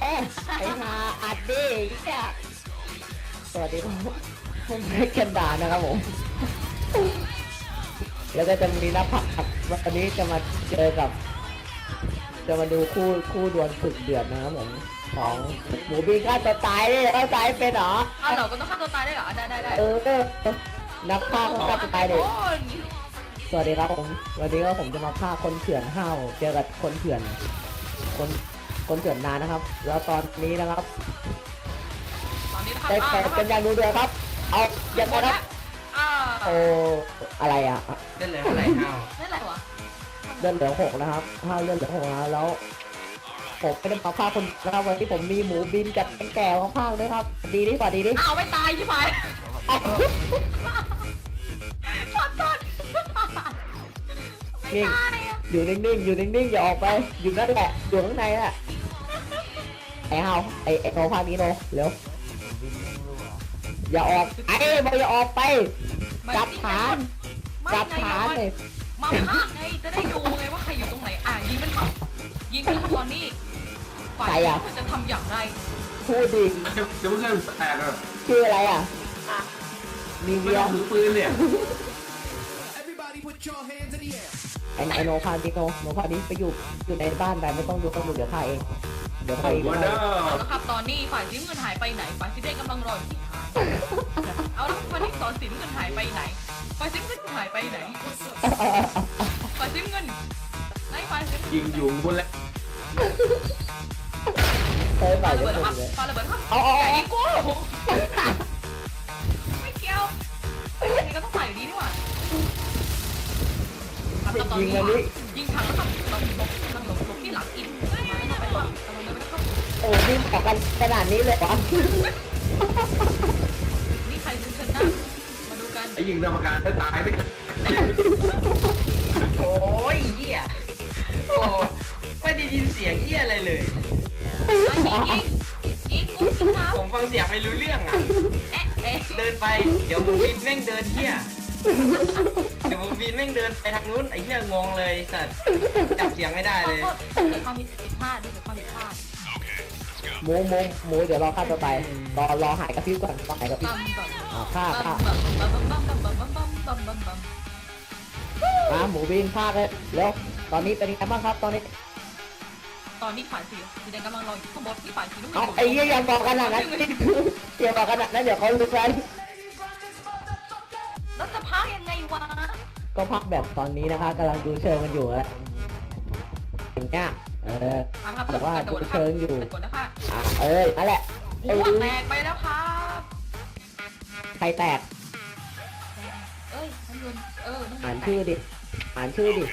เอ๊ะไอ้ฮาอัดดิเนี่ยสวัสดีครับผมเล็กกันดานะครับผม แล้วก็จะมีนักผักวันนี้จะมาเจอกับ จะมาดูคู่คู่ดวลศึกเดือดนะครับผมของหมูบินฆ่าตัวตายเลยเอาตายเป็นเหรอ อ้าวเหรอก็ต้องฆ่าตัวตายได้เหรอ ได้ได้ได้เออนักฆ่าก็ฆ่าตัวตายเด็ก โอ้ยส วัสดีครับผมวันนี้ก็ผมจะมาฆ่าคนเถื่อนห้าวเจอกับคนเถื่อน คนคนเถื่อนนานนะครับ แล้วตอนนี้นะครับตอนนี้นะครับได้แข่งกันอย่างดูเดือดครับ เอาอย่างไรครับอ่าโอ้อะไรอะเล่นเลยอะไรห้าวนั่นแหละวะเลื่อนเหลือหกนะครับห้าเลื่อนเหลือหกนะแล้วผมไม่ได้มาฆ่าคนนะครับวันที่ผมมีหมูบินกับแก่ข้างๆด้วยครับ ดีดิฝ่าดีดิอ้าวไม่ตายใช่ไหม ไม่ตายอะอยู่นิ่งๆ อยู่นิ่งๆ อย่าออกไป อยู่นั่นแหละ อยู่ข้างในน่ะ ไอ้เฮาไอ้ไอ้โนภาคนี้โนเร็ว อย่าออก ไอ้บอกอย่าออกไป จับฐานไม่จับไงฐานเลยมาพากไงจะได้ดูไงว่าใครอยู่ตรงไหน อะยิงมันก่อนยิงมันตอนนี้ฝ่ายคุณจะทำอย่างไรพูดดิเดี๋ยวเพิ่งเคยแตกอะชื่ออะไรอะมีไม่เวียต้องถือปืนเนี่ย ไอ้ไอ้โนพาดิโนโนพาดิไปอยู่อยู่ในบ้านไปไม่ต้องดูต้องดูเดี๋ยวข้าเอง เดี๋ยวข้าเองวันเดอร์เอาละครับตอนนี้ฝ่ายสีน้ำเงินหายไปไหน ฝ่ายสีแดงกำลังรออยู่ที่ฐานเอาละครับวันนี้ตอนสีน้ำเงินหายไปไหน ฝ่ายสีน้ำเงินหายไปไหน ฝ่ายสีน้ำเงินไหนฝ่ายสีน้ำเงินยิงอยู่บนแล้วเฮ้ยไปปาระเดี๋ยวเบิดผครับมเลยปาระเบิดครับเอาเอาอย่าเอายิงกู ยิงอันนี้ ยิงทางแล้วครับตอนนี้ลบทางลบลบที่หลังอินมาแล้วครับไปก่อนกำลังเดินไปนะครับโอ้นี่ต่อกันขนาดนี้เลยวะนี่ใครเป็นชนะมาดูกันไอ้ยิงกรรมการได้ตายไปโอ้ยเหี้ยโอ้ไม่ได้ยินเสียงเหี้ยอะไรเลยยิงยิงยิงกูสิครับผมฟังเสียงไม่รู้เรื่องอะ เอ๊ะเอ๊ะเดินไป เดี๋ยวมูบินแม่งเดินเหี้ย เแต่บูบินแม่งเดินไปทางนู้นไอ้เหี้ยงงเลยสัตว์จับเสียงไม่ได้เลยมีความผิดพลาดมีความผิดพลาดหมูมูหมูเดี๋ยวรอฆ่าตัวไปรอรอหายกระพริบก่อนรอหายกระพริบอ่าฆ่าฆ่าอ่าหมูวิ่งฆ่าเลยแล้วตอนนี้เป็นยังไงบ้างครับตอนนี้ ตอนนี้ฝ่ายสีสีแดงกำลังรออยู่ข้างบนที่ฝ่ายสีน้ำเงินเอไอ้เหี้ยอย่าบอกกันนะนั่นเดี๋ยวบอกกันนะนั่นเดี๋ยวเขาดูกแล้ วะก็พักแบบตอนนี้นะคะกำลังดูเชิงกันอยู่อะอย่างเงี้ยเอออะครับแต่ว่าดูเชิงอยู่กดนะคะอะเอ้ยนั่นแหละหัวแตกไปแล้วครับใครแตกเอ้ยนุ่นเอออ่านชื่อดิอ่านชื่อดิ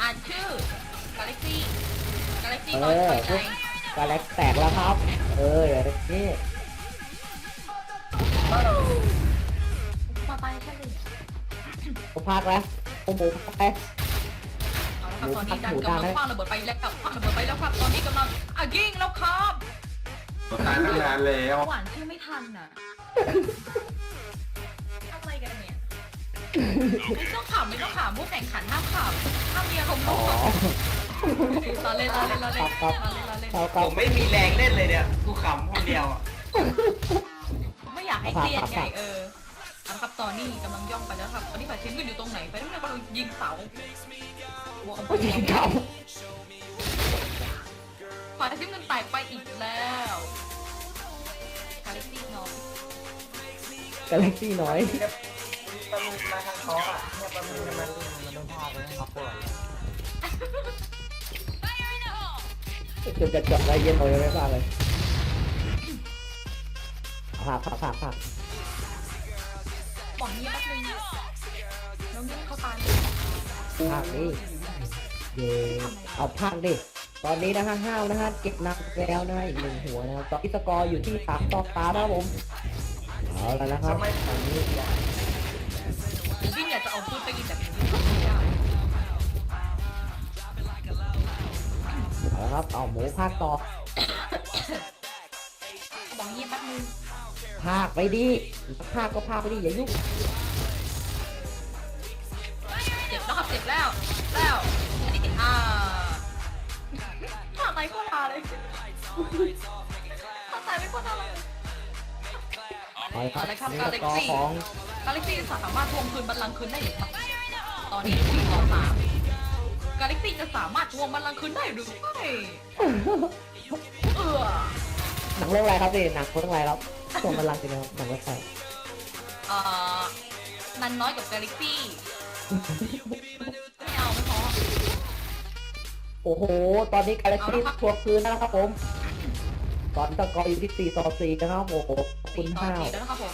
อ่านชื่อกาแล็กซี่กาแล็กซี่เอน้อยอไปใจกาแล็กแตกแล้วครับ เอออย่างนี่มาตายแค่เลย ผมพักแล้วผมหมูพักไปเอาละครับตอนนี้ดันกำลังคว้างระเบิดไปแล้วคว้างระเบิดไปแล้วครับ ตอนนี้กำลังอะยิงแล้วครับตายตั้งนานแล้วหวานชื่อไม่ทันน่ะอะไรกันเนี่ยไม่ต้องขำไม่ต้องขำผู้แข่งขันห้ามขำห้ามมีอารมณ์อ๋ร่อวมเราเล่นเราเล่นเราเล่นครับเราเล่นเราเล่น เขาผก็ มไม่มีแรงเล่นเลยเนี่ย กูขำคนเดียวอะไม่อยากให้เครียดไงเออเอาละ ครับตอนนี้กำลังย่องไปแล้วครับตอนนี้ฝ่ายชิ้นกันอยู่ตรงไหนไปตรงไหนกำลังยิงเสาหัวของผู้หญิงเก่าฝ่ายชิ้นกันแตกไปอีกแล้วคาริตี้น้อยกาแล็กซี่น้อยปลาหมึกมาทางเขาอะเนี่ยปลาหมึกมันมันต้องพาไปนะครับปวดจนจะจบอะไรเย็นเลยไม่พลาดเลยพักพักพักพัก บอกนี้แป๊บนึงแล้วนี่เขาตายพักดิเย่เอาพักดิตอนนี้นะฮะห้าวนะฮะเก็บนักแล้วนะอีกหนึ่งหัวนะครับตอนนี้สกอร์อยู่ที่สามต่อสามนะครับผมเอาแล้วนะครับตอนนี้พี่อยากจะเอาปืนไปยิงแบบนี้ไม่ได้เอาละครับเอาหมูภาคต่อบอกนี้แป๊บนึง พากไปดีพากก็พาไปดีอย่ายุ่งเจ็บรอบสิบแล้ว แล้วอันนี้อ่าทำไมก็ลาเลยถ้าตายไม่ก็ลาเลยไปครับในกาแล็กซี่ของกาแล็กซี่สามารถทวงคืนบัลลังก์คืนได้หรือไม่ตอนนี้ที่ต่อสามกาแล็กซี่จะสามารถทวงบัลลังก์คืนได้หรือไม่เออหนักเรื่องอะไรครับนี่หนักเรื่อะไรครับ ส่งพลังจริงนะครับหนังเรื่องอะไรเอ่อนันน้อยกับกาแล็กซี่ไม่เอาไม่พอโอ้โห ตอนนี้กาแล็กซี่ทวงคืนแล้วนะครับผม ตอนนี้สกอร์อยู่ที่ 4 ต่อ 4 นะครับโอ้โหขอบคุณสี่ต่อห้าว สี่แล้วนะครับผม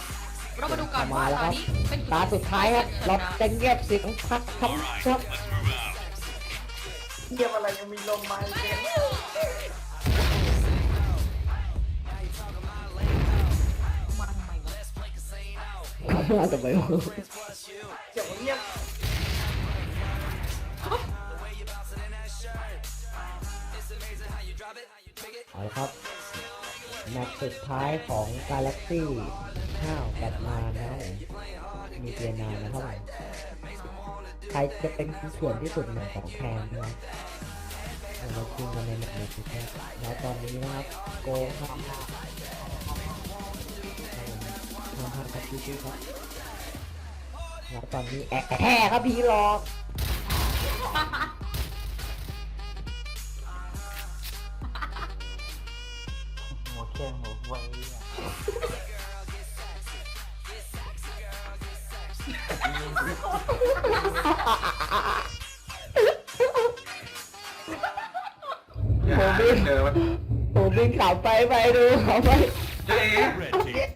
เรามาดูกันว่ามาแล้วคตรัอบนนี้เป็นตาสุดท้ายครับเราจะเงียบเสียงพักครับครับเยี่ยมอะไรยังมีลมมาอีกเนี่ยม มาทำไมวะเดี๋ยวเงียบเอาละครับแมตช์สุดท้ายของกาแล็กซี่ห้าวกับนานะครับมีเพียนานะครับใครจะเป็นส่วนที่สุดหนึ่งของแทนนะครับเราคุยกันในแมตช์นี้แล้วตอนนี้นะครับโกงครับ ทำพลาดครับพี่ๆครับแล้วตอนนี้แอะแอะครับพี่หลอกหัวแข้งหัวไวอะอย่าหาไม่เจอมันผมวิ่งขับไปไปดูขับไป เจ๊